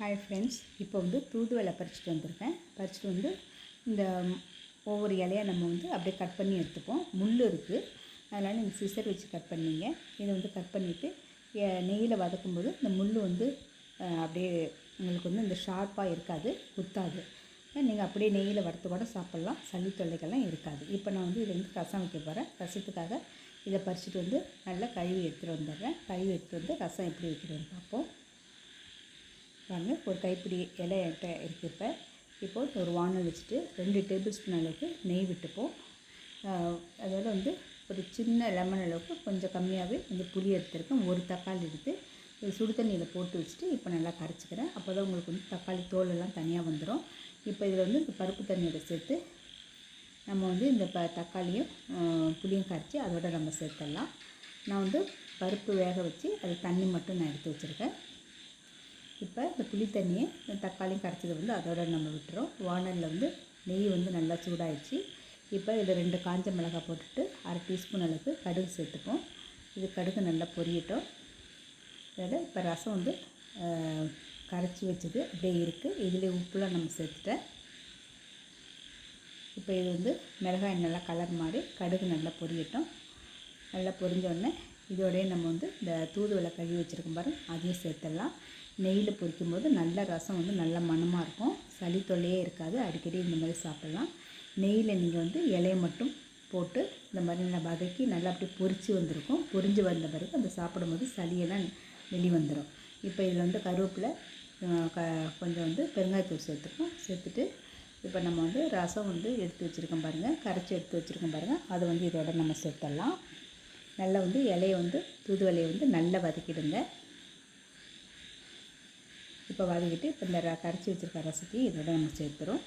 Hi friends இப்போ வந்து தூதுவலை பறிச்சுட்டு வந்திருக்கேன். பறிச்சுட்டு வந்து இந்த ஒவ்வொரு இலையை நம்ம வந்து அப்படியே கட் பண்ணி எடுத்துப்போம். முள் இருக்குது அதனால் நீங்கள் சிசர் வச்சு கட் பண்ணிங்க. இதை வந்து கட் பண்ணிவிட்டு நெய்யில் வதக்கும்போது இந்த முள் வந்து அப்படியே உங்களுக்கு வந்து இந்த ஷார்ப்பாக இருக்காது குத்தாது. நீங்கள் அப்படியே நெய்யில் வறுத்து கூட சாப்பிட்லாம். சளி தொல்லைகள்லாம் இருக்காது. இப்போ நான் வந்து இதை வந்து ரசம் வைக்க போகிறேன் ரசத்துக்காக இதை பறிச்சுட்டு வந்து நல்லா கழுவி எடுத்துகிட்டு வந்துடுறேன். கழுவி எடுத்துகிட்டு வந்து ரசம் எப்படி வைக்கிறதுன்னு பார்ப்போம். பாருங்கள் ஒரு கைப்பிடி இலை என்கிட்ட இருக்குது இப்போ. ஒரு வானல் வச்சுட்டு ரெண்டு டேபிள் ஸ்பூன் அளவுக்கு நெய் விட்டுப்போம். ஆஹ் அதோட வந்து ஒரு சின்ன லெமன் அளவுக்கு கொஞ்சம் கம்மியாகவே இந்த புளி எடுத்துருக்கேன். ஒரு தக்காளி எடுத்து இது சுடு தண்ணியில் போட்டு வச்சுட்டு இப்போ நல்லா கரைச்சிக்கிறேன். அப்போ தான் உங்களுக்கு வந்து தக்காளி தோலெல்லாம் தனியாக வந்துடும் இப்போ இதில் வந்து இந்த பருப்பு தண்ணியோட சேர்த்து நம்ம வந்து இந்த ப தக்காளியும் புளியும் கரைச்சி அதோட நம்ம சேர்த்துடலாம். நான் வந்து பருப்பு வேக வச்சு அது தண்ணி மட்டும் நான் எடுத்து வச்சுருக்கேன். இப்போ இந்த புளி தண்ணியை தக்காளியும் கரைச்சதை வந்து அதோட நம்ம விட்டுறோம். வானலில் வந்து நெய் வந்து நல்லா சூடாயிடுச்சு. இப்போ இதில் ரெண்டு காஞ்ச மிளகாய் போட்டுட்டு அரை டீஸ்பூன் அளவுக்கு கடுகு சேர்த்துப்போம். இது கடுகு நல்லா பொரியட்டும். அதில் இப்போ ரசம் வந்து கரைச்சி வச்சது அப்படியே இருக்குது இதில் உப்புலாம் நம்ம சேர்த்துட்டேன். இப்போ இது வந்து மிளகாய் நல்லா கலர் மாதிரி கடுகு நல்லா பொரியட்டும். நல்லா பொரிஞ்சோடனே இதோடய நம்ம வந்து இந்த தூதுவளை கழுவி வச்சுருக்கோம் பாருங்கள் அதையும் சேர்த்துடலாம். நெய்யில் பொரிக்கும் போது நல்ல ரசம் வந்து நல்ல மணமாக இருக்கும். சளி தொல்லையே இருக்காது. அடிக்கடி இந்த மாதிரி சாப்பிட்லாம். நெய்யில் நீங்கள் வந்து இலையை மட்டும் போட்டு இந்த மாதிரி நல்லா வதக்கி நல்லா அப்படியே பொரிச்சு வந்திருக்கும். பொரிஞ்சு வந்த பிறகு அந்த சாப்பிடும்போது சளியெல்லாம் வெளி வந்துடும் இப்போ இதில் வந்து கருவேப்பிலை க கொஞ்சம் வந்து பெருங்காயத்தூள் சேர்த்துக்கும் சேர்த்துட்டு இப்போ நம்ம வந்து ரசம் வந்து எடுத்து வச்சுருக்கோம் பாருங்கள் கரைச்சி எடுத்து வச்சுருக்கோம் பாருங்கள் அதை வந்து இதோட நம்ம சேர்த்துடலாம். நல்லா வந்து இலையை வந்து தூதுவலையை வந்து நல்லா வதக்கிடுங்க. இப்போ வதக்கிட்டு இப்போ இந்த ர- கரைச்சி வச்சுருக்க ரசத்தையும் இதோட நம்ம சேர்த்துறோம்.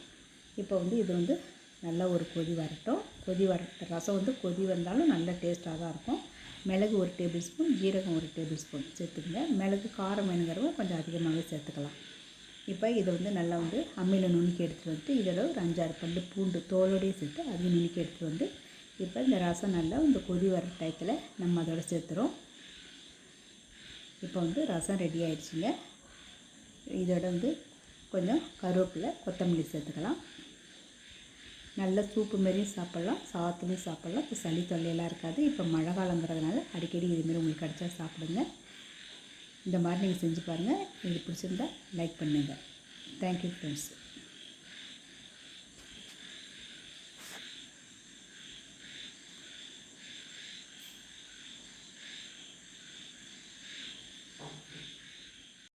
இப்போ வந்து இது வந்து நல்லா ஒரு கொதி வரட்டும். கொதி வர ரசம் வந்து கொதி வந்தாலும் நல்ல டேஸ்ட்டாக தான் இருக்கும். மிளகு ஒரு டேபிள் ஸ்பூன் ஜீரகம் ஒரு டேபிள் ஸ்பூன் சேர்த்துக்கங்க. மிளகு காரம் வேணுங்கிறவங்க கொஞ்சம் அதிகமாகவே சேர்த்துக்கலாம். இப்போ இதை வந்து நல்லா வந்து அம்மியில் நுணுக்கி எடுத்துகிட்டு வந்து இதில் ஒரு அஞ்சாறு பல்லு பூண்டு தோலோடையே சேர்த்து அதையும் நுணுக்கி எடுத்துகிட்டு வந்து இப்போ இந்த ரசம் நல்லா இந்த கொதி வர டயத்தில் நம்ம அதோட சேர்த்துறோம். இப்போ வந்து ரசம் ரெடி ஆயிடுச்சுங்க. இதோட வந்து கொஞ்சம் கருவேப்பிலை கொத்தமல்லி சேர்த்துக்கலாம். நல்ல சூப்பு மாரியும் சாப்பிட்லாம் சாத்துலையும் சாப்பிட்லாம். இப்போ சளி தொல்லையெல்லாம் இருக்காது. இப்போ மழை காலங்கிறதுனால அடிக்கடி இதுமாரி உங்களுக்கு கிடச்சா சாப்பிடுங்க. இந்த மாதிரி நீங்கள் செஞ்சு பாருங்கள் இது பிடிச்சிருந்தா லைக் பண்ணுங்கள் தேங்க்யூ ஃப்ரெண்ட்ஸ்